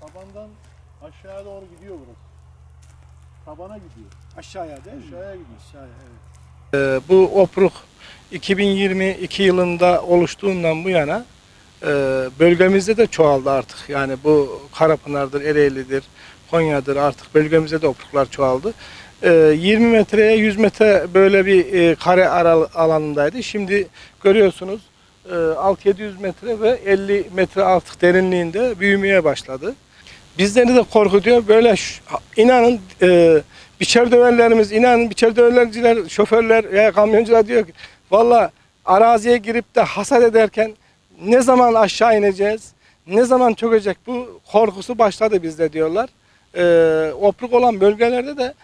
tabandan aşağıya doğru gidiyor burası. Tabana gidiyor. Aşağıya değil mi? Aşağıya gidiyor. Aşağıya evet. Ee, bu opruk 2022 yılında oluştuğundan bu yana e, bölgemizde de çoğaldı artık. Yani bu Karapınar'dır, Ereğli'dir, Konya'dır artık bölgemizde de opruklar çoğaldı. Ee, 20 metreye 100 metre böyle bir e, kare aral- alanındaydı. Şimdi görüyorsunuz e, 6-700 metre ve 50 metre artık derinliğinde büyümeye başladı. Bizleri de korkutuyor. Böyle inanın e, biçer döverlerimiz, inanın biçer döverlerciler, şoförler veya kamyoncular diyor ki valla araziye girip de hasat ederken ne zaman aşağı ineceğiz, ne zaman çökecek bu korkusu başladı bizde diyorlar. E, opruk olan bölgelerde de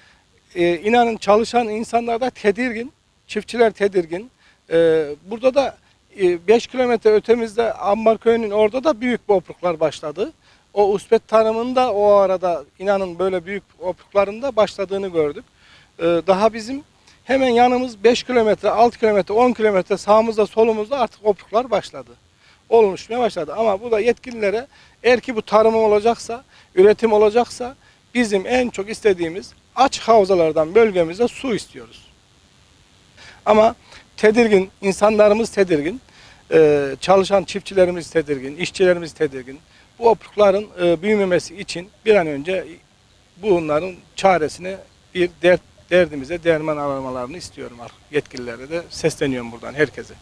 e, inanın çalışan insanlar da tedirgin, çiftçiler tedirgin. E, burada da 5 kilometre ötemizde Ambar Köyü'nün orada da büyük opruklar başladı. O uspet tarımında o arada inanın böyle büyük oprukların da başladığını gördük. Ee, daha bizim hemen yanımız 5 kilometre, 6 kilometre, 10 kilometre sağımızda solumuzda artık opruklar başladı. Oluşmaya başladı ama bu da yetkililere eğer ki bu tarım olacaksa, üretim olacaksa bizim en çok istediğimiz aç havzalardan bölgemize su istiyoruz. Ama tedirgin, insanlarımız tedirgin, ee, çalışan çiftçilerimiz tedirgin, işçilerimiz tedirgin. Bu oprukların e, büyümemesi için bir an önce bunların çaresine bir dert, derdimize derman aramalarını istiyorum. Yetkililere de sesleniyorum buradan herkese.